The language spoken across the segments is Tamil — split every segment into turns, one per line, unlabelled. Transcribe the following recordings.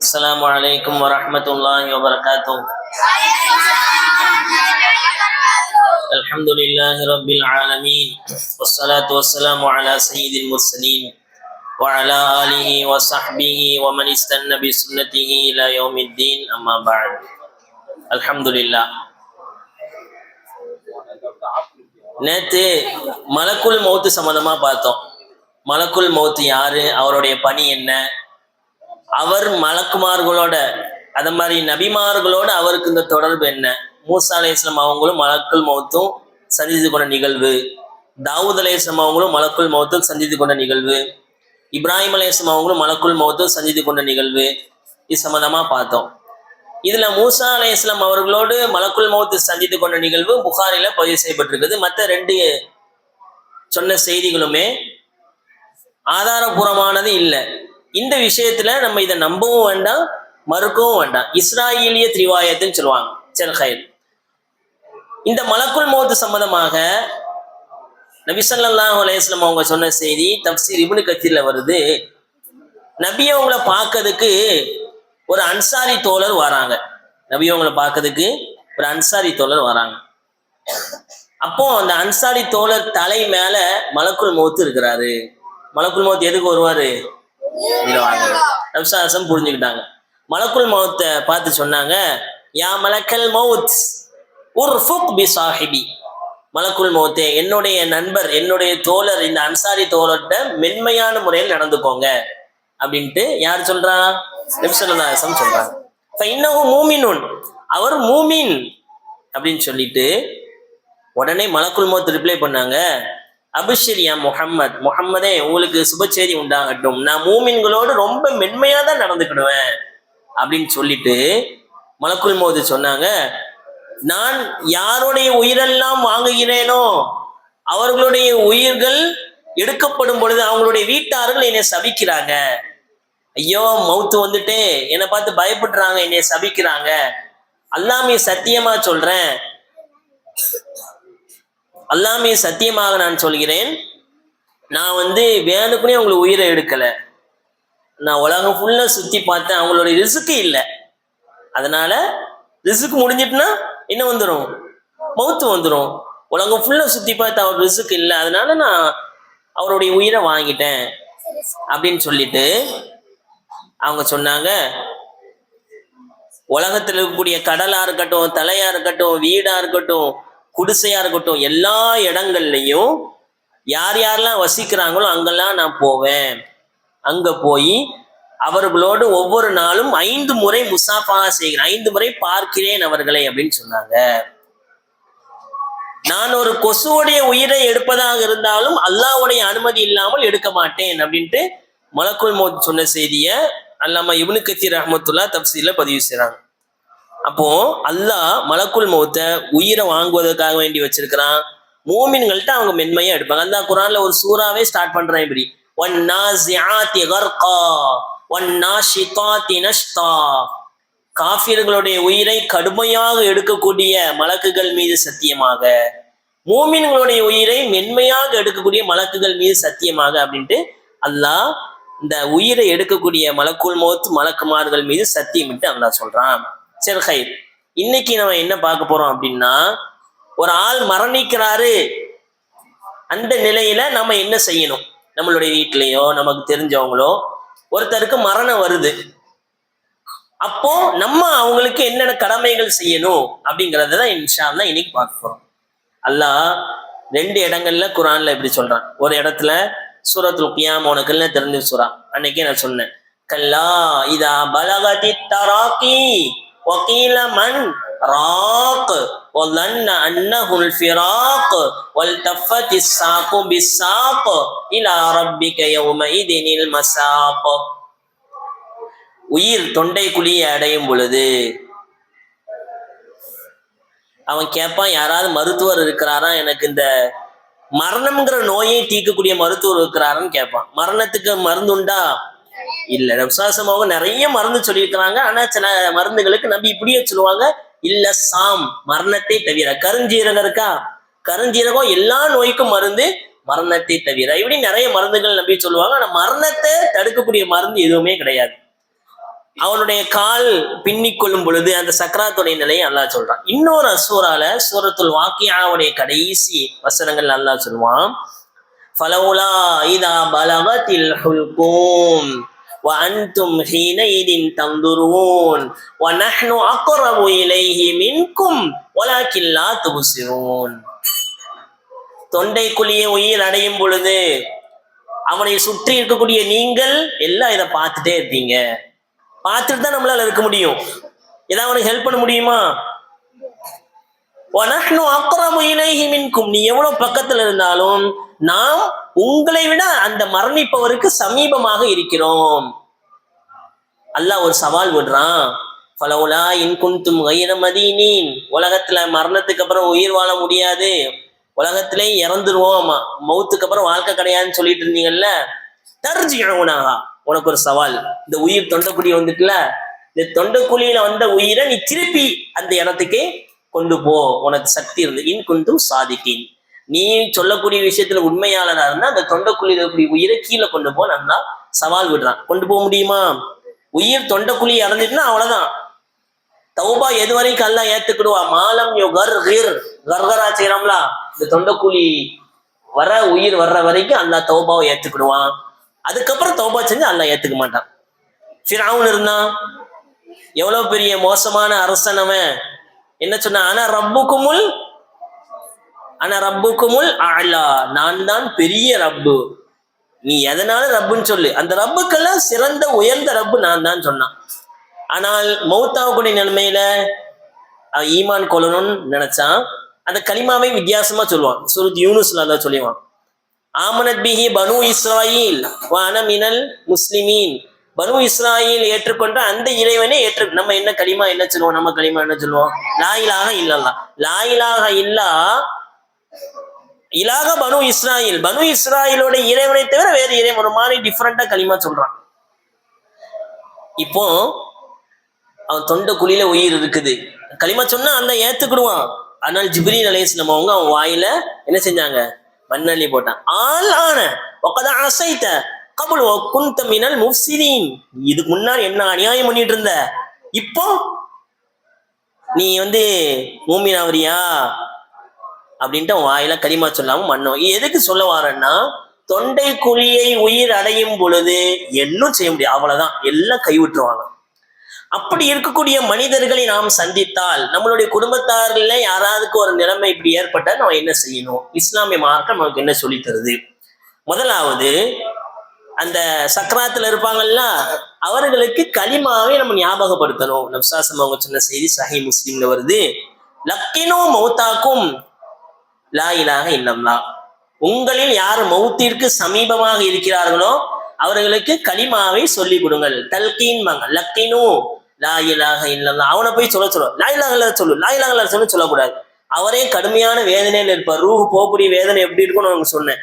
السلام عليكم ورحمة الله وبركاته الحمد لله رب العالمين والصلاة والسلام على سيد المرسلين وعلى آله وصحبه ومن استنى بسنته إلى يوم الدين أما بعد الحمد لله நேத்து மலக்குல் மௌத்து சம்மந்தமா பார்த்தோம் மலக்குல் மௌத்து யாரு அவருடைய பணி என்ன அவர் மலக்குமார்களோட அதை மாதிரி நபிமார்களோட அவருக்கு இந்த தொடர்பு என்ன? மூசா அலை இஸ்லாம் அவங்களும் மலக்குல் மௌத்தும் சந்தித்து கொண்ட நிகழ்வு. தாவூத் அலை இஸ்லாம் அவங்களும் மலக்குள் மௌத்தும் சந்தித்து கொண்ட நிகழ்வு. இப்ராஹிம் அலை இஸ்லாம் அவங்களும் மலக்குள் மௌத்தும் சந்தித்து கொண்ட நிகழ்வு. இது சம்மந்தமாக பார்த்தோம். இதுல மூசா அலை இஸ்லாம் அவர்களோடு மலக்குள் மௌத்து சந்தித்து கொண்ட நிகழ்வு புகாரில பதிவு செய்யப்பட்டிருக்குது. மற்ற ரெண்டு சொன்ன செய்திகளுமே ஆதாரபூர்வமானது இல்லை. இந்த விஷயத்துல நம்ம இதை நம்பவும் வேண்டாம் மறுக்கவும் வேண்டாம். இஸ்ராயலிய திரிவாயத்துன்னு சொல்லுவாங்க. செல்ஹயல் இந்த மலக்குள் மௌத்து சம்பந்தமாக நபிசல்லாஹ் அலையம் அவங்க சொன்ன செய்தி தப்சீர் இபுனு கத்தீர்ல வருது. நபி அவங்கள பார்க்கறதுக்கு ஒரு அன்சாரி தோழர் வராங்க. நபி அவங்கள பார்க்கறதுக்கு ஒரு அன்சாரி தோழர் வராங்க. அப்போ அந்த அன்சாரி தோழர் தலை மேல மலக்குள் மௌத்து இருக்கிறாரு. மலக்குள் மௌத்து எதுக்கு வருவாரு? இதுல புரிஞ்சுக்கிட்டாங்க. மலக்குள் மௌத்தை பார்த்து சொன்னாங்க யா மலக்கல் மௌத் உர்ஃபுக் பி சாஹிபி. மலக்குள் மௌத்தே என்னுடைய நண்பர் என்னுடைய தோழர் இந்த அன்சாரி தோழர்கிட்ட மென்மையான முறையில் நடந்துக்கோங்க. அப்படின்ட்டு யார் சொல்றா? நபிசல்லாசம் சொல்றாங்க இப்ப இன்னமும் மூமினுன். அவர் மூமின். அப்படின்னு சொல்லிட்டு உடனே மலக்குள் மௌத் ரிப்ளை பண்ணாங்க. அபிஷரியா முஹம்மத். முஹம்மதே உங்களுக்கு சுபச்செய்தி உண்டாகட்டும். நான் மூமின்களோடு ரொம்ப மென்மையா தான் நடந்துக்கிடுவேன் அப்படின்னு சொல்லிட்டு மலக்குள் மோது சொன்னாங்க. நான் யாருடைய உயிரெல்லாம் வாங்குகிறேனோ அவர்களுடைய உயிர்கள் எடுக்கப்படும் பொழுது அவங்களுடைய வீட்டார்கள் என்னை சபிக்கிறாங்க. ஐயோ மவுத்து வந்துட்டு. என்னை பார்த்து பயப்படுறாங்க என்னை சபிக்கிறாங்க. அல்லாமே சத்தியமா சொல்றேன். அல்லாமே சத்தியமாக நான் சொல்கிறேன் நான் வந்து வேணுக்குனே அவங்களுக்கு உயிரை எடுக்கலை. நான் உலகம் ஃபுல்லாக சுற்றி பார்த்தேன் அவங்களுடைய ரிசுக்கு இல்லை. அதனால ரிசுக்கு முடிஞ்சிட்டுனா என்ன வந்துடும் மௌத்து வந்துடும் உலகம் ஃபுல்லாக சுற்றி பார்த்து அவர் ரிசுக்கு இல்லை அதனால நான் அவருடைய உயிரை வாங்கிட்டேன் அப்படின்னு சொல்லிட்டு அவங்க சொன்னாங்க. உலகத்தில் இருக்கக்கூடிய கடலாக இருக்கட்டும் தலையாக இருக்கட்டும் வீடாக இருக்கட்டும் குடிசையா இருக்கட்டும் எல்லா இடங்கள்லையும் யார் யாரெல்லாம் வசிக்கிறாங்களோ அங்கெல்லாம் நான் போவேன். அங்க போய் அவர்களோடு ஒவ்வொரு நாளும் ஐந்து முறை முசாஃபா செய்கிறேன். ஐந்து முறை பார்க்கிறேன் அவர்களை அப்படின்னு சொன்னாங்க. நான் ஒரு கொசுவுடைய உயிரை எடுப்பதாக இருந்தாலும் அல்லாவுடைய அனுமதி இல்லாமல் எடுக்க மாட்டேன் அப்படின்ட்டு மலக்குள் மோத் சொன்ன செய்திய அல்லாம இவனு கத்தீர் ரஹமத்துல்லா தப்சீல பதிவு செய்றாங்க. அப்போ அல்லாஹ் மலக்குள் மௌத்த உயிரை வாங்குவதற்காக வேண்டி வச்சிருக்கிறான். மூமின்கள்ட்ட அவங்க மென்மையா எடுப்பாங்க. அந்த குரான்ல ஒரு சூறாவே ஸ்டார்ட் பண்றேன் இப்படி. One நாசியாத்தி கர்கா one நாஷிகாத்தி நஷ்தா. காஃபியர்களுடைய உயிரை கடுமையாக எடுக்கக்கூடிய மலக்குகள் மீது சத்தியமாக. மூமின்களுடைய உயிரை மென்மையாக எடுக்கக்கூடிய மலக்குகள் மீது சத்தியமாக அப்படின்ட்டு அல்லாஹ் இந்த உயிரை எடுக்கக்கூடிய மலக்குள் மோத்து மலக்குமார்கள் மீது சத்தியமிட்டு அல்லாஹ் சொல்றான். சரி ஹைர் இன்னைக்கு நம்ம என்ன பார்க்க போறோம் அப்படின்னா ஒரு ஆள் மரணிக்கிறாரு. அந்த நிலையில நம்ம என்ன செய்யணும்? நம்மளுடைய வீட்டிலையோ நமக்கு தெரிஞ்சவங்களோ ஒருத்தருக்கு மரணம் வருது. அப்போ நம்ம அவங்களுக்கு என்னென்ன கடமைகள் செய்யணும் அப்படிங்கிறத தான் இன்ஷால்லாம் இன்னைக்கு பார்க்க போறோம். அல்லாஹ் ரெண்டு இடங்கள்ல குரான்ல இப்படி சொல்றான். ஒரு இடத்துல சூரத்துல் கியாம் உனக்குன்னு தெரிஞ்ச சுரா அன்னைக்கே நான் சொன்னேன். கல்லா இதா பலகதி தராக்கி وقيل من راق وظن أنه الفراق والتفت الساق بالساق إلى ربك يومئذ المساق உயிர் தொண்டை குழியை அடையும் பொழுது அவன் கேட்பான் யாராவது மருத்துவர் இருக்கிறாரா எனக்கு இந்த மரணம்ங்கிற நோயை தீர்க்கக்கூடிய மருத்துவர் இருக்கிறாரான்னு கேட்பான் மரணத்துக்கு மருந்து உண்டா இல்ல விசுவாசமாக நிறைய மருந்து சொல்லியிருக்கிறாங்க. ஆனா சில மருந்துகளுக்கு நம்பி இப்படியே சொல்லுவாங்க. இல்ல சாம் மரணத்தை தவிர. கருஞ்சீரகம் இருக்கா? கருஞ்சீரகம் எல்லா நோய்க்கும் மருந்து மரணத்தை தவிர. இப்படி நிறைய மருந்துகள் நம்பி சொல்லுவாங்க. ஆனா மரணத்தை தடுக்கக்கூடிய மருந்து எதுவுமே கிடையாது. அவனுடைய கால் பின்னிக் கொள்ளும் பொழுது அந்த சக்கராத்துடைய நிலையை நல்லா சொல்றான். இன்னொரு அசூரால சூரத்துல் வாக்கியாவுடைய கடைசி வசனங்கள் நல்லா சொல்லுவான். பலவுலா இதா பலவத்தில் وأنتم حينئذ تنظرون ونحن أقرب إليه منكم ولكن لا تبصرون தொண்டைக்குழிய உயிர் அடையும் பொழுது அவனை சுற்றி இருக்கக்கூடிய நீங்கள் எல்லாம் இதை பார்த்துட்டே இருப்பீங்க பார்த்துட்டு தான் நம்மளால இருக்க முடியும் ஏதாவது அவனுக்கு ஹெல்ப் பண்ண முடியுமா வனஹ்னு அக்ரமு இலைஹி மின்கும் நீ எவ்வளவு பக்கத்துல இருந்தாலும் நாம் உங்களை விட அந்த மரணிப்பவருக்கு சமீபமாக இருக்கிறோம். அல்லாஹ் ஒரு சவால் விடுறான். ஃபலவுலா இன் குந்தும் கைர உலகத்துல மரணத்துக்கு அப்புறம் உயிர் வாழ முடியாது. உலகத்திலே இறந்துருவோம். மௌத்துக்கு அப்புறம் வாழ்க்கை கிடையாதுன்னு சொல்லிட்டு இருந்தீங்கல்ல? தர்ஜிஉனாஹா உனக்கு ஒரு சவால். இந்த உயிர் தொண்டக்குடி வந்துட்டுல இந்த தொண்டைக்குழியில வந்த உயிரை நீ திருப்பி அந்த இடத்துக்கே கொண்டு போ. உனக்கு சக்தி இருந்து இன் குந்தும் சாதிக்கின் நீ சொல்லக்கூடிய விஷயத்துல உண்மையாளராக இருந்தா அந்த தொண்டைக்குழியில இருக்கக்கூடிய உயிரை கீழே கொண்டு போ நல்லா சவால் விடுறான். கொண்டு போக முடியுமா? உயிர் தொண்டைக்குழி இறந்துட்டுன்னா அவ்வளவுதான். தௌபா எது வரைக்கும் அல்லா ஏத்துக்கிடுவா? மாலம் யோ கர் கீர் கர்கரா செய்யறோம்ல. இந்த தொண்டைக்குழி வர உயிர் வர்ற வரைக்கும் அல்லா தௌபாவை ஏத்துக்கிடுவான். அதுக்கப்புறம் தௌபா செஞ்சு அல்லா ஏத்துக்க மாட்டான். ஃபிராவுன் இருந்தான் எவ்வளவு பெரிய மோசமான அரசன் அவன். என்ன சொன்ன ஆனா ரப்புக்குமுல் ஆனா ரப்புக்குமுல் அழலா நான் தான் பெரிய ரப்பு. நீ எதனால ரப்புன்னு சொல்லு. அந்த ரப்புக்கெல்லாம் சிறந்த உயர்ந்த ரப்பு நான் தான் சொன்னான். ஆனால் மௌத்தாவுக்குடைய நிலைமையில ஈமான் கொள்ளணும்னு நினைச்சான். அந்த களிமாவை வித்தியாசமா சொல்லுவான். சுருத் யூனுஸ்ல அதான் சொல்லுவான். ஆமனத் பிஹி பனு இஸ்ராயில் வானமினல் முஸ்லிமீன். பனு இஸ்ராயில் ஏற்றுக்கொண்ட அந்த இறைவனே ஏற்று நம்ம என்ன களிமா என்ன சொல்லுவோம்? நம்ம களிமா என்ன சொல்லுவோம்? லாயிலாக இல்லல்லாம் லாயிலாக இல்லா இலாக பனு இஸ்ராயில். பனு இஸ்ராயிலோட இறைவனை தவிர வேறு இறைவன் ஒரு மாதிரி டிஃப்ரெண்டா களிமா சொல்றான். இப்போ அவன் தொண்டை குழியில உயிர் இருக்குது. களிமா சொன்னா அந்த ஏத்துக்கிடுவான். ஆனால் ஜிப்ரீல் அலையாஸ்லம் அவங்க அவன் வாயில என்ன செஞ்சாங்க? மண்ணள்ளி போட்டான். ஆள் ஆன ஒக்கதான் அசைத்த கபுல் குந்த மினல் முஃப்சிதீன். இதுக்கு முன்னாடி என்ன அநியாயம் பண்ணிட்டு இருந்த? இப்போ நீ வந்து மூமினாவரியா அப்படின்ட்டு அவன் வாயில களிமா சொல்லாம மண்ணும் எதுக்கு சொல்ல வாரேன்னா தொண்டை குழியை உயிர் அடையும் பொழுது என்னும் செய்ய முடியாது. அவ்வளவுதான். எல்லாம் கைவிட்டுருவாங்க. அப்படி இருக்கக்கூடிய மனிதர்களை நாம் சந்தித்தால் நம்மளுடைய குடும்பத்தாரில் யாராவதுக்கு ஒரு நிலைமை இப்படி ஏற்பட்டால் நம்ம என்ன செய்யணும்? இஸ்லாமிய மார்க்கம் நமக்கு என்ன சொல்லித் தருது? முதலாவது அந்த சக்கராத்துல இருப்பாங்கல்ல அவர்களுக்கு களிமாவை நம்ம ஞாபகப்படுத்தணும். நப்சாசம் அவங்க சொன்ன செய்தி சஹி முஸ்லீம்ல வருது. லக்கினோ மௌத்தாக்கும் லா இலாக இல்லம்லா உங்களில் யார் மௌத்திற்கு சமீபமாக இருக்கிறார்களோ அவர்களுக்கு களிமாவை சொல்லி கொடுங்கள். தல்கீன் மங்க லக்கினு. லா இலாக இல்லம்லா அவனை போய் சொல்ல சொல்ல. லா இலாக சொல்லு. லா இலாக சொல்லு சொல்லக்கூடாது. அவரே கடுமையான வேதனையில் இருப்பார். ரூஹ் போகக்கூடிய வேதனை எப்படி இருக்கும்னு அவங்க சொன்னேன்.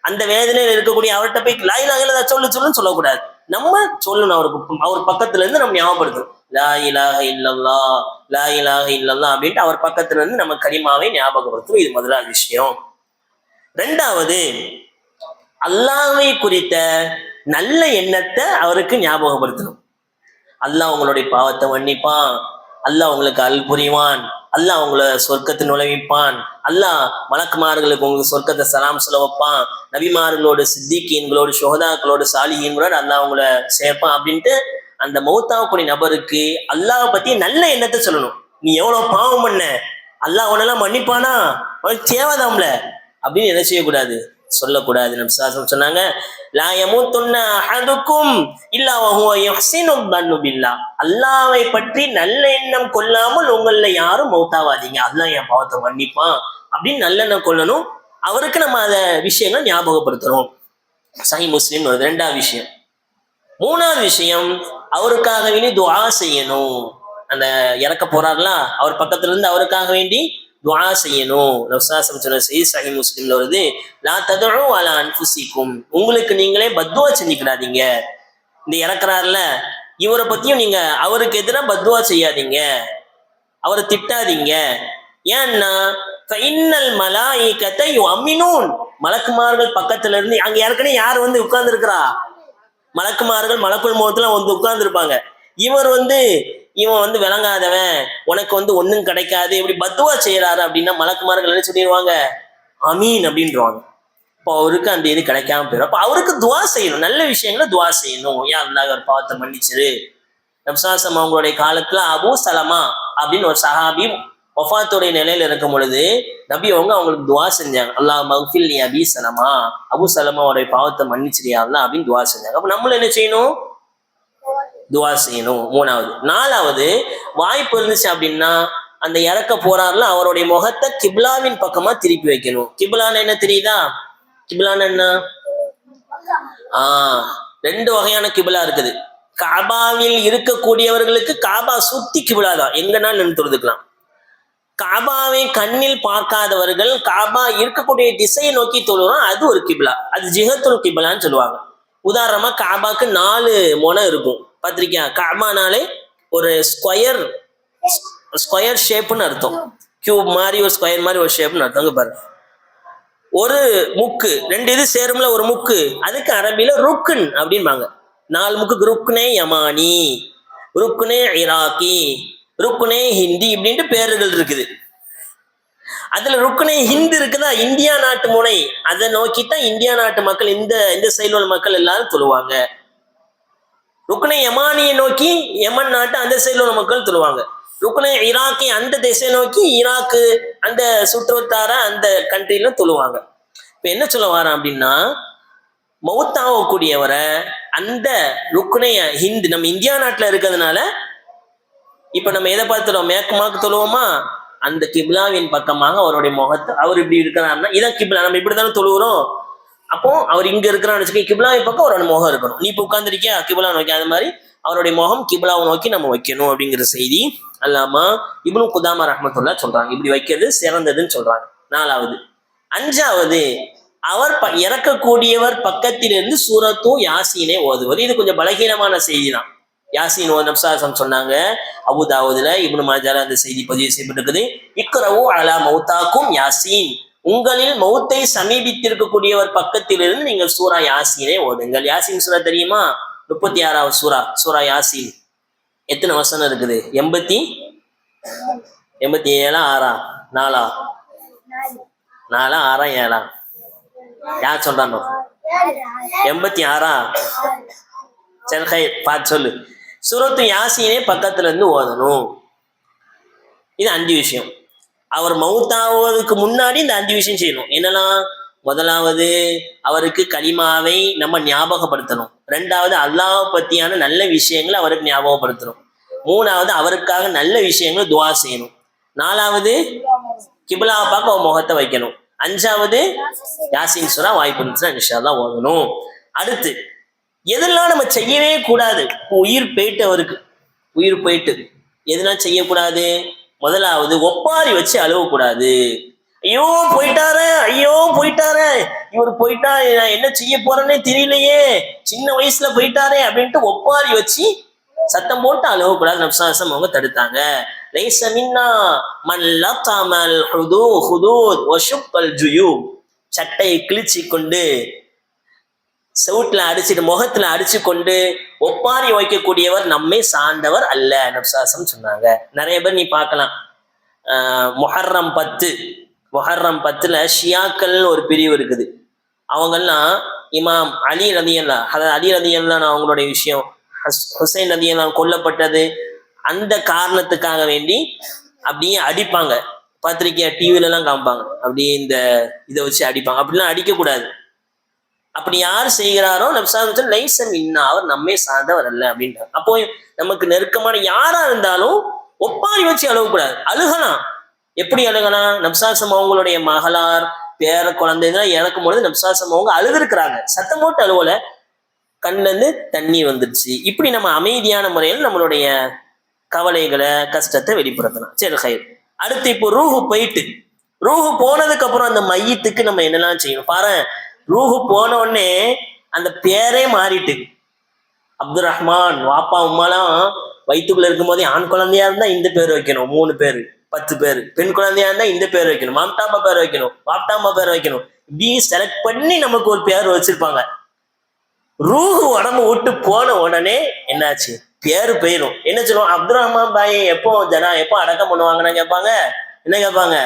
அந்த வேதனையில் இருக்கக்கூடிய அவர்கிட்ட போய் லா இலாக சொல்லு சொல்லுன்னு சொல்லக்கூடாது. நம்ம சொல்லணும் அவருக்கு. அவர் பக்கத்துல இருந்து நம்ம ஞாபகப்படுத்தணும். லா இலாக இல்லல்லா லா இலாக இல்லல்லா அப்படின்ட்டு அவர் பக்கத்துல இருந்து நம்ம கலிமாவை ஞாபகப்படுத்தணும் இது முதலாவது விஷயம். ரெண்டாவது அல்லாவை குறித்த நல்ல எண்ணத்தை அவருக்கு ஞாபகப்படுத்தணும். அல்லாஹ் உங்களுடைய பாவத்தை மன்னிப்பான். அல்லாஹ் உங்களுக்கு அல் புரிவான். அல்லாஹ் உங்களை சொர்க்கத்தை நுழைவிப்பான். அல்லாஹ் மலக்குமார்களுக்கு உங்களுக்கு சொர்க்கத்தை சலாம் சொல்ல வைப்பான். நபிமார்களோடு சித்திகீன்களோடு சுகதாக்களோடு சாலிகீன்களோடு அல்லாஹ் உங்களை சேர்ப்பான் அப்படின்ட்டு அந்த மௌத்தாகக்கூடிய நபருக்கு அல்லாஹ் பத்தி நல்ல எண்ணத்தை சொல்லணும். நீ எவ்வளவு பாவம் பண்ண? அல்லாஹ் உன்னெல்லாம் மன்னிப்பானா? உனக்கு தேவைதாம்ல? அப்படின்னு என்ன செய்யக்கூடாது? சொல்லக்கூடாது. நம்ம சாசம் சொன்னாங்க லா யமூத்துன்ன அஹதுக்கும் இல்லா வஹுவ யுஹ்சினு தன்னு பற்றி நல்ல எண்ணம் கொள்ளாமல் உங்கள யாரும் மௌத்தாவாதீங்க. அல்லாஹ் என் பாவத்தை மன்னிப்பான் அப்படின்னு நல்லெண்ணம் கொள்ளணும். அவருக்கு நம்ம அதை விஷயங்கள் ஞாபகப்படுத்தணும். சஹி முஸ்லீம் ஒரு ரெண்டாவது விஷயம். மூணாவது விஷயம் அவருக்காக வேண்டி துவா செய்யணும். அந்த இறக்க போறாருல அவர் பக்கத்துல இருந்து அவருக்காக வேண்டி துவா செய்யணும். நவ்சாசம் சொன்ன செய்தி சஹி முஸ்லிம்ல வருது லா ததழும் அல அன்புசிக்கும் உங்களுக்கு நீங்களே பத்வா செஞ்சுக்கிடாதீங்க. இந்த இறக்குறாருல இவரை பத்தியும் நீங்க அவருக்கு எதிராக பத்வா செய்யாதீங்க. அவரை திட்டாதீங்க. ஏன்னா ஃபைனல் மலாயிகத்தை அம்மினூன் மலக்குமார்கள் பக்கத்துல இருந்து அங்க ஏற்கனவே யார் வந்து உட்கார்ந்து இருக்கிறா மலக்குமார்கள் மலக்குள் முகத்துல வந்து உட்கார்ந்துருப்பாங்க. இவர் வந்து இவன் வந்து விளங்காதவன் உனக்கு வந்து ஒன்றும் கிடைக்காது இப்படி பத்துவா செய்யறாரு அப்படின்னா மலக்குமார்கள் என்ன சொல்லிடுவாங்க அமீன் அப்படின்றவாங்க. இப்போ அவருக்கு அந்த இது கிடைக்காம போயிடும் அப்போ அவருக்கு துவா செய்யணும். நல்ல விஷயங்களை துவா செய்யணும். ஏன் அல்லாஹ் அவர் பாவத்தை மன்னிச்சிரு. நம்சாசம் அவங்களுடைய காலத்துல அபு சலமா அப்படின்னு ஒரு சஹாபி வஃபாத்துடைய நிலையில இருக்கும் பொழுது நபி அவங்க அவங்களுக்கு துவா செஞ்சாங்க. அல்லாஹ் மஹ்ஃபில் நீ அபி சலமா அபு சலமாவுடைய பாவத்தை மன்னிச்சிரியா அல்லாஹ்? அப்படின்னு துவா செஞ்சாங்க. அப்ப நம்மளும் என்ன செய்யணும்? துவா செய்யணும். மூணாவது. நாலாவது வாய்ப்பு இருந்துச்சு அப்படின்னா அந்த இறக்க போறாருல அவருடைய முகத்தை கிப்லாவின் பக்கமா திருப்பி வைக்கணும். கிப்லான்னு என்ன தெரியுதா? கிப்லான்னு என்ன? ஆஹ் ரெண்டு வகையான கிபிலா இருக்குது. காபாவில் இருக்கக்கூடியவர்களுக்கு காபா சுத்தி கிபிலா தான். எங்கன்னா நின்று தொழுதுக்கலாம் காபாவை கண்ணில் பார்க்காதவர்கள் காபா இருக்கக்கூடிய திசையை நோக்கி தொழுறோம். அது ஒரு கிபிலா. அது ஜிஹத்துல் கிபிலான்னு சொல்லுவாங்க. உதாரணமா காபாக்கு நாலு முனை இருக்கும். பார்த்திருக்கியா காபானாலே ஒரு ஸ்கொயர் ஸ்கொயர் ஷேப்னு அர்த்தம். கியூப் மாதிரி ஒரு ஸ்கொயர் மாதிரி ஒரு ஷேப்னு அர்த்தம். பாருங்க. பாரு ஒரு முக்கு ரெண்டு இது சேரும்ல ஒரு முக்கு. அதுக்கு அரபியில ருக்குன் அப்படிம்பாங்க. நாலு முக்கு ருக்குனே யமானி ருக்குனே இராக்கி ருக்குனே ஹிந்தி இப்படின்ட்டு பேர்கள் இருக்குது. அதுல ருக்குனே ஹிந்து இருக்குதா? இந்தியா நாட்டு முனை. அதை நோக்கித்தான் இந்தியா நாட்டு மக்கள் இந்த இந்த சைடில் உள்ள மக்கள் எல்லாரும் தொழுவாங்க ருக்குனை யமானியை நோக்கி யமன் நாட்டு அந்த சைடில் உள்ள மக்கள் தொழுவாங்க ருக்குனை ஈராக்கை அந்த திசை நோக்கி ஈராக்கு அந்த சுற்றுவட்டார அந்த கண்ட்ரிலும் தொழுவாங்க இப்போ என்ன சொல்ல வரேன் அப்படின்னா மௌத்தாகக்கூடியவரை அந்த ருக்குனைய ஹிந்து நம்ம இந்தியா நாட்டில் இருக்கிறதுனால இப்ப நம்ம எதை பார்த்துறோம் மேற்குமாக்கு தொழுவோமா? அந்த கிப்லாவின் பக்கமாக அவருடைய முகத்தை அவர் இப்படி இருக்கிறாருன்னா இதான் கிப்லா. நம்ம இப்படித்தானே தொழுகிறோம்? தொழுவுறோம் அப்போ அவர் இங்க இருக்கிறான்னு வச்சுக்க கிப்லாவின் பக்கம் அவரோட முகம் இருக்கணும். நீ இப்போ உட்காந்துருக்கியா கிப்லா நோக்கி. அது மாதிரி அவருடைய முகம் கிப்லாவை நோக்கி நம்ம வைக்கணும் அப்படிங்கிற செய்தி அல்லாம இப்னு குதாமா ரஹமத்துல்லா சொல்றாங்க. இப்படி வைக்கிறது சிறந்ததுன்னு சொல்றாங்க. நாலாவது. அஞ்சாவது அவர் ப இறக்கக்கூடியவர் பக்கத்திலிருந்து சூரத்தும் யாசினை ஓதுவது. இது கொஞ்சம் பலகீனமான செய்தி தான் யாசின் ஓ நப்சாசம் சொன்னாங்க. அபுதாவதுல இப்னு மாஜால அந்த செய்தி பதிவு செய்யப்பட்டிருக்குது. இக்ரவு அலா மௌத்தாக்கும் யாசின். உங்களில் மௌத்தை சமீபித்திருக்கக்கூடியவர் பக்கத்திலிருந்து நீங்கள் சூரா யாசினே ஓதுங்கள். யாசின் சூரா தெரியுமா? முப்பத்தி ஆறாவது சூரா சூரா யாசின். எத்தனை வசனம் இருக்குது? எண்பத்தி எண்பத்தி ஏழா ஆறா? நாலா? நாலா ஆறா ஏழா? யார் சொல்றானோ? எண்பத்தி ஆறா? சரி ஹை, பார்த்து சொல்லு. சூரத்து யாசினே பக்கத்துல இருந்து ஓதணும். இது அஞ்சு விஷயம். அவர் மவுத்தாவதுக்கு முன்னாடி இந்த அஞ்சு விஷயம் செய்யணும். என்னெல்லாம்? முதலாவது அவருக்கு கலிமாவை நம்ம ஞாபகப்படுத்தணும். ரெண்டாவது அல்லாஹ் பத்தியான நல்ல விஷயங்களை அவருக்கு ஞாபகப்படுத்தணும். மூணாவது அவருக்காக நல்ல விஷயங்களை துவா செய்யணும். நாலாவது கிபிலாவை பார்க்க அவர் முகத்தை வைக்கணும். அஞ்சாவது யாசின் சுரா வாய்ப்பு இருந்துச்சுன்னா இன்ஷால்லா ஓதணும். அடுத்து எதெல்லாம் நம்ம செய்யவே கூடாது? உயிர் போயிட்டு அவருக்கு உயிர் போயிட்டு. எதெல்லாம் செய்யக்கூடாது? முதலாவது ஒப்பாரி வச்சு அழுவக்கூடாது. ஐயோ போயிட்டாரே ஐயோ போயிட்டாரே. இவர் போயிட்டா நான் என்ன செய்ய போறேன்னே தெரியலையே. சின்ன வயசுல போயிட்டாரே அப்படின்ட்டு ஒப்பாரி வச்சு சத்தம் போட்டு அழுவக்கூடாது. நப்சாசம் அவங்க தடுத்தாங்க. லைஸ மின்னா மன் லத்தாமல் ஹுது ஹுதூத் வஷுக்கல் ஜுயூ சட்டையை கிழிச்சி கொண்டு செவுட்டில் அடிச்சுட்டு முகத்தில் அடிச்சு கொண்டு ஒப்பாரி வைக்கக்கூடியவர் நம்மை சார்ந்தவர் அல்ல நப்சாசம் சொன்னாங்க. நிறைய பேர் நீ பார்க்கலாம். மொஹர்ரம் முஹர்ரம் பத்து. முஹர்ரம் பத்தில் ஷியாக்கள்னு ஒரு பிரிவு இருக்குது. அவங்கெல்லாம் இமாம் அலி ரதியல்லா அதாவது அலி ரதியல்லான் அவங்களுடைய விஷயம் ஹஸ்- ஹுசைன் ரதியல்லான் கொல்லப்பட்டது. அந்த காரணத்துக்காக வேண்டி அப்படியே அடிப்பாங்க. பத்திரிக்கை டிவிலலாம் காமிப்பாங்க. அப்படியே இந்த இதை வச்சு அடிப்பாங்க. அப்படிலாம் அடிக்கக்கூடாது. அப்படி யார் செய்கிறாரோ நப்சாசம் லைசம் இன்னா அவர் நம்மை சார்ந்தவர் அல்ல அப்படின்றார். அப்போ நமக்கு நெருக்கமான யாரா இருந்தாலும் ஒப்பாரி வச்சு அழுகக்கூடாது. அழுகலாம். எப்படி அழுகலாம்? நப்சாசம் அவங்களுடைய மகளார் பேர குழந்தை இதெல்லாம் இறக்கும் பொழுது நப்சாசம் அவங்க அழுதுருக்குறாங்க. சத்தம் போட்டு அழுவல. கண்ணுல இருந்து வந்துருச்சு. வந்துடுச்சு இப்படி நம்ம அமைதியான முறையில் நம்மளுடைய கவலைகளை கஷ்டத்தை வெளிப்படுத்தலாம். சரி ஹைர். அடுத்து இப்போ ரூஹு போயிட்டு. ரூஹு போனதுக்கு அப்புறம் அந்த மையத்துக்கு நம்ம என்னெல்லாம் செய்யணும்? பாரு ரூஹு போன உடனே அந்த பேரே மாறிட்டு. அப்துல் ரஹ்மான் வாப்பா உம்மாலாம் வயிற்றுக்குள்ள இருக்கும்போதே ஆண் குழந்தையா இருந்தா இந்த பேர் வைக்கணும். மூணு பேர் பத்து பேர். பெண் குழந்தையா இருந்தா இந்த பேர் வைக்கணும். மாம்டாப்பா பேர் வைக்கணும். வாப்டாமா பேர் வைக்கணும். இப்படி செலக்ட் பண்ணி நமக்கு ஒரு பேர் வச்சிருப்பாங்க. ரூஹு உடம்பு விட்டு போன உடனே என்னாச்சு? பேரு போயிடும் என்ன சொல்லுவோம்? அப்துல் ரஹ்மான் பாய் எப்போ ஜனா எப்போ அடக்கம் பண்ணுவாங்கன்னு கேட்பாங்க என்ன கேட்பாங்க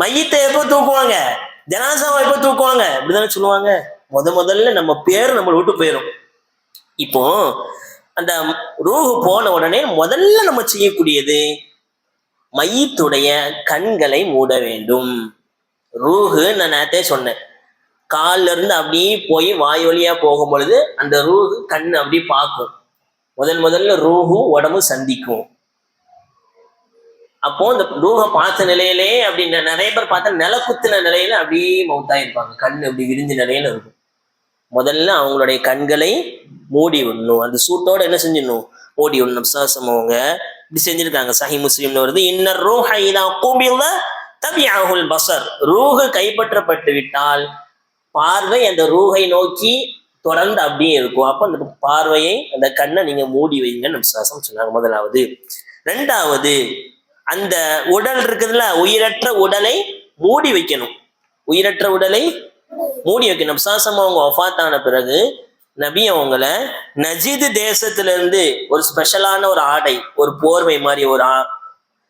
மையத்தை எப்போ தூக்குவாங்க? ஜனாசாவை எப்போ தூக்குவாங்க. இப்படிதானே சொல்லுவாங்க. முத முதல்ல நம்ம பேர் நம்மளை விட்டு போயிடும் இப்போ அந்த ரூஹு போன உடனே முதல்ல நம்ம செய்யக்கூடியது மையத்துடைய கண்களை மூட வேண்டும். ரூஹு நான் நேரத்தே சொன்னேன். கால்ல இருந்து அப்படியே போய் வாய் வழியா போகும் பொழுது அந்த ரூஹு கண் அப்படி பார்க்கும். முதல் முதல்ல ரூஹு உடம்பு சந்திக்கும். அப்போ இந்த ரூஹை பார்த்த நிலையிலே அப்படி நெ- நிறைய பேர் பார்த்தா நிலக்குத்தின நிலையில அப்படியே மவுத்தாயிருப்பாங்க கண் அப்படி விரிஞ்ச நிலையில இருக்கும். முதல்ல அவங்களுடைய கண்களை மூடி விடணும். அந்த சூட்டோட என்ன செஞ்சிடணும்? மூடி விடணும். விசுவாசம் அவங்க இப்படி செஞ்சிருக்காங்க. சஹி முஸ்லீம்ல வருது இன்னர் ரூஹ இதா குபில தபியாகுல் பசர் ரூஹு கைப்பற்றப்பட்டு விட்டால் பார்வை அந்த ரூஹை நோக்கி தொடர்ந்து அப்படியே இருக்கும். அப்போ அந்த பார்வையை அந்த கண்ணை நீங்க மூடி வைங்கன்னு விசுவாசம் சொன்னாங்க முதலாவது. ரெண்டாவது அந்த உடல் இருக்குதுல்ல உயிரற்ற உடலை மூடி வைக்கணும். உயிரற்ற உடலை மூடி வைக்கணும். சாசம் அவங்க ஒஃபாத்தான பிறகு நபி அவங்கள நஜீது தேசத்துல இருந்து ஒரு ஸ்பெஷலான ஒரு ஆடை ஒரு போர்வை மாதிரி ஒரு ஆ-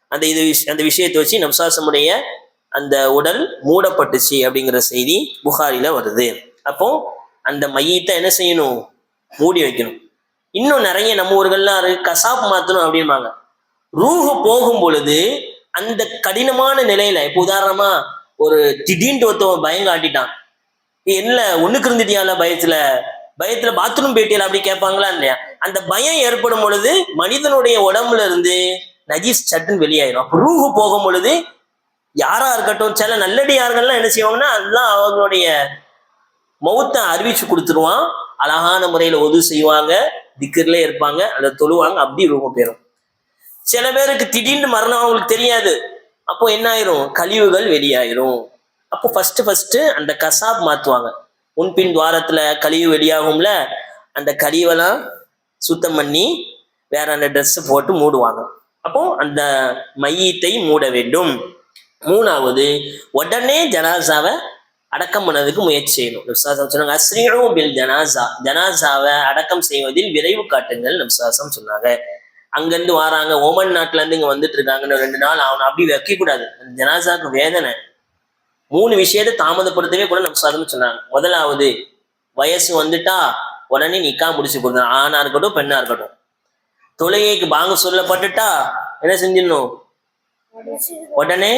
அந்த இது அந்த விஷயத்தை வச்சு நம்சாசமுடைய அந்த உடல் மூடப்பட்டுச்சு அப்படிங்கிற செய்தி புகாரில வருது. அப்போ அந்த மையத்தை என்ன செய்யணும்? மூடி வைக்கணும். இன்னும் நிறைய நம்ம ஊர்கள்லாம் இருக்கு கசாப் மாத்தணும் அப்படிம்பாங்க. ரூஹு போகும் பொழுது அந்த கடினமான நிலையில இப்போ உதாரணமா ஒரு திடீர்னு ஒருத்தவன் பயம் காட்டிட்டான். என்ன ஒண்ணுக்கு இருந்துட்டியால பயத்துல? பயத்துல பாத்ரூம் போயிட்டியல அப்படி கேட்பாங்களா இல்லையா? அந்த பயம் ஏற்படும் பொழுது மனிதனுடைய உடம்புல இருந்து நஜீஸ் சட்டுன்னு வெளியாயிரும். அப்ப ரூஹு போகும் பொழுது யாரா இருக்கட்டும் சில நல்லடியார்கள்லாம் என்ன செய்வாங்கன்னா அதெல்லாம் அவங்களுடைய மௌத்தை அறிவிச்சு கொடுத்துருவான். அழகான முறையில ஒது செய்வாங்க திக்கர்ல இருப்பாங்க அதை தொழுவாங்க அப்படி ரூபம் போயிடும் சில பேருக்கு திடீர்னு மரணம் அவங்களுக்கு தெரியாது. அப்போ என்ன ஆயிரும் கழிவுகள் வெளியாயிரும். அப்போ ஃபர்ஸ்ட் ஃபர்ஸ்ட் அந்த கசாப் மாத்துவாங்க. முன்பின் துவாரத்துல கழிவு வெளியாகும்ல அந்த கழிவெல்லாம் சுத்தம் பண்ணி வேற அந்த ட்ரெஸ் போட்டு மூடுவாங்க. அப்போ அந்த மையத்தை மூட வேண்டும். மூணாவது உடனே ஜனாசாவை அடக்கம் பண்ணதுக்கு முயற்சி செய்யணும். நப்சாசம் சொன்னாங்க அஸ்ரீஉ பில் ஜனாசா. ஜனாசாவை அடக்கம் செய்வதில் விரைவு காட்டுங்கள் நம்சாசம் சொன்னாங்க. அங்கேருந்து வராங்க. ஓமன் நாட்டிலேருந்து இங்கே வந்துட்டு இருக்காங்கன்னு ரெண்டு நாள் அவனை அப்படி வைக்கக்கூடாது. அந்த ஜனாசாக்கு வேதனை. மூணு விஷயத்தை தாமதப்படுத்தவே கூட நப்சாதம் சொன்னாங்க. முதலாவது வயசு வந்துட்டா உடனே நிக்கா முடிச்சு கொடுக்கணும் ஆணா இருக்கட்டும் பெண்ணா இருக்கட்டும். தொழுகைக்கு பாங்க சொல்லப்பட்டுட்டா என்ன செஞ்சிடணும்? உடனே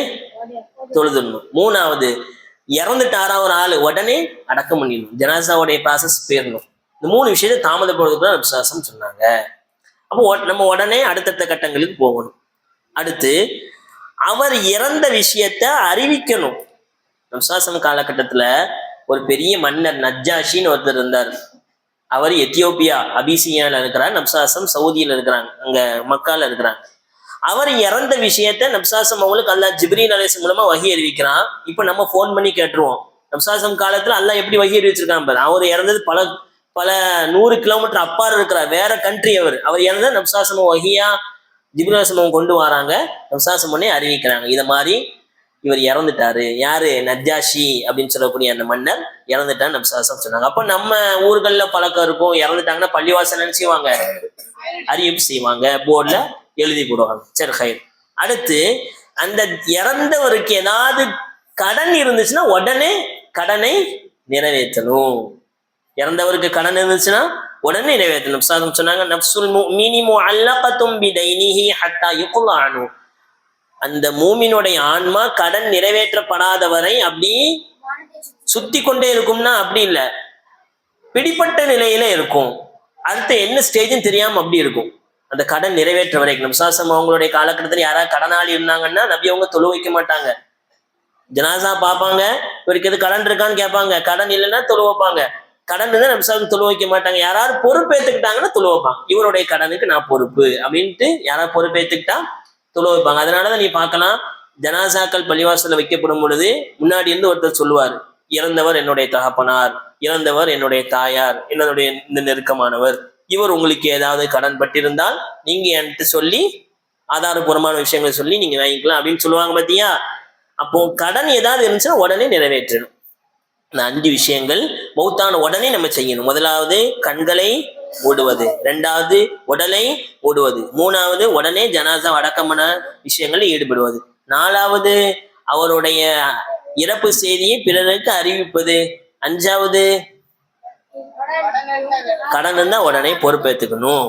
தொழுதுடணும். மூணாவது இறந்துட்டாரா ஒரு ஆள் உடனே அடக்கம் பண்ணிடணும். ஜனாசாவுடைய ப்ராசஸ் போயிடணும். இந்த மூணு விஷயத்தை தாமதப்படுறது கூட விசுவாசம் சொன்னாங்க. அப்போ நம்ம உடனே அடுத்தடுத்த கட்டங்களுக்கு போகணும். அடுத்து அவர் இறந்த விஷயத்த அறிவிக்கணும். விசுவாசம் காலகட்டத்துல ஒரு பெரிய மன்னர் நஜ்ஜாஷின்னு ஒருத்தர் இருந்தார். அவர் எத்தியோப்பியா அபிசியால இருக்கிறார் நப்சாசம் சவுதியில இருக்கிறாங்க அங்க மக்கால இருக்கிறாங்க. அவர் இறந்த விஷயத்த நப்சாசம் அவங்களுக்கு அல்லா ஜிப்ரீன் அலேஸ் மூலமா வகி அறிவிக்கிறான். இப்ப நம்ம ஃபோன் பண்ணி கேட்டுருவோம். நப்சாசம் காலத்துல அல்லா எப்படி வகி அறிவிச்சிருக்கான் பாரு. அவர் இறந்தது பல பல நூறு கிலோமீட்டர் அப்பாறு இருக்கிறார் வேற கண்ட்ரி அவர். அவர் என்ன நப்சாசனம் வகையா ஜிப்ரீல் கொண்டு வராங்க. நப்சாசம் பண்ணி அறிவிக்கிறாங்க. இதை மாதிரி இவர் இறந்துட்டாரு. யாரு? நத்யாஷி அப்படின்னு சொல்லக்கூடிய அந்த மன்னர் இறந்துட்டான்னு நப்சாசம் சொன்னாங்க. அப்ப நம்ம ஊர்கள்ல பழக்கம் இருக்கும். இறந்துட்டாங்கன்னா பள்ளிவாசல் செய்வாங்க? அறிவிப்பு செய்வாங்க. போர்டில் எழுதி போடுவாங்க. சரி ஹைர். அடுத்து அந்த இறந்தவருக்கு ஏதாவது கடன் இருந்துச்சுன்னா உடனே கடனை நிறைவேற்றணும். இறந்தவருக்கு கடன் இருந்துச்சுன்னா உடனே நிறைவேற்றணும். சாதம் சொன்னாங்க நப்சுல் மினிமு அல்லகத்தும் பிதைனிஹி ஹத்தா யுக்குல்லானு அந்த மூமினுடைய ஆன்மா கடன் நிறைவேற்றப்படாத வரை அப்படி சுத்தி கொண்டே இருக்கும்னா அப்படி இல்லை. பிடிப்பட்ட நிலையில இருக்கும். அடுத்து என்ன ஸ்டேஜுன்னு தெரியாம அப்படி இருக்கும். அந்த கடன் நிறைவேற்ற வரைக்கும். நம்சாசம் அவங்களுடைய காலகட்டத்தில் யாராவது கடனாளி இருந்தாங்கன்னா நபி அவங்க தொழு வைக்க மாட்டாங்க. ஜனாசா பார்ப்பாங்க இவருக்கு எது கடன் இருக்கான்னு கேட்பாங்க. கடன் இல்லைன்னா தொழு வைப்பாங்க. கடன் நம்ம சார் தொழு வைக்க மாட்டாங்க. யாராவது பொறுப்பேற்றுக்கிட்டாங்கன்னா தொழு வைப்பாங்க. இவருடைய கடனுக்கு நான் பொறுப்பு அப்படின்ட்டு யாராவது பொறுப்பேற்றுக்கிட்டா தொழு வைப்பாங்க. அதனாலதான் நீ பார்க்கலாம் ஜனாசாக்கள் பள்ளிவாசல வைக்கப்படும் பொழுது முன்னாடி இருந்து ஒருத்தர் சொல்லுவார் இறந்தவர் என்னுடைய தகப்பனார் இறந்தவர் என்னுடைய தாயார் என்னுடைய இந்த நெருக்கமானவர். இவர் உங்களுக்கு ஏதாவது கடன் பட்டிருந்தால் நீங்க என்கிட்ட சொல்லி ஆதாரபூர்வமான விஷயங்களை சொல்லி நீங்க வாங்கிக்கலாம். அப்படின்னு சொல்லுவாங்க பாத்தியா? அப்போ கடன் ஏதாவது இருந்துச்சுன்னா உடனே நிறைவேற்றணும் இந்த அஞ்சு விஷயங்கள் மௌத்தான உடனே நம்ம செய்யணும். முதலாவது கண்களை ஓடுவது ரெண்டாவது உடலை ஓடுவது மூணாவது உடனே ஜனாசா அடக்கமான விஷயங்களில் ஈடுபடுவது. நாலாவது அவருடைய இறப்பு செய்தியை பிறருக்கு அறிவிப்பது. அஞ்சாவது கடன் இருந்தா உடனே பொறுப்பேற்றுக்கணும்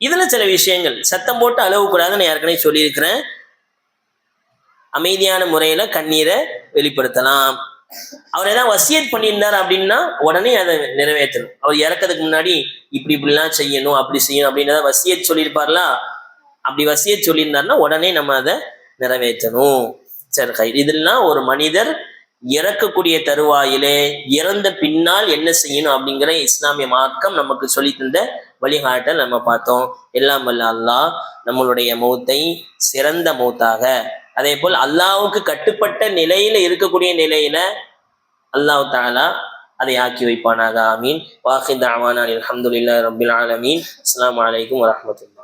இதுல சில விஷயங்கள். சத்தம் போட்டு அழகக்கூடாதுன்னு ஏற்கனவே சொல்லியிருக்கிறேன். அமைதியான முறையில கண்ணீரை வெளிப்படுத்தலாம். அவர் ஏதாவது வசியத் பண்ணியிருந்தார் அப்படின்னா உடனே அதை நிறைவேற்றணும். அவர் இறக்கிறதுக்கு முன்னாடி இப்படி இப்படிலாம் செய்யணும் அப்படி செய்யணும் அப்படின்னு ஏதாவது வசியத் சொல்லியிருப்பார்லாம் அப்படி வசியத் சொல்லியிருந்தாருன்னா உடனே நம்ம அதை நிறைவேற்றணும். சரி கை இதெல்லாம் ஒரு மனிதர் இறக்கக்கூடிய தருவாயிலே இறந்த பின்னால் என்ன செய்யணும் அப்படிங்கிற இஸ்லாமிய மார்க்கம் நமக்கு சொல்லி தந்த வழிகாட்டல் நம்ம பார்த்தோம். எல்லாம் வல்ல அல்லாஹ் நம்மளுடைய மௌத்தை சிறந்த மௌத்தாக அதே போல் அல்லாவுக்கு கட்டுப்பட்ட நிலையில இருக்கக்கூடிய நிலையில அல்லாஹ் தாலா அதை ஆக்கி வைப்பானாக. ஆமீன். வாஹித் அஹமான் அலி அஹமதுல்லா ரபில் ஆலமீன். அஸ்லாம் வலைக்கம் வரமத்துல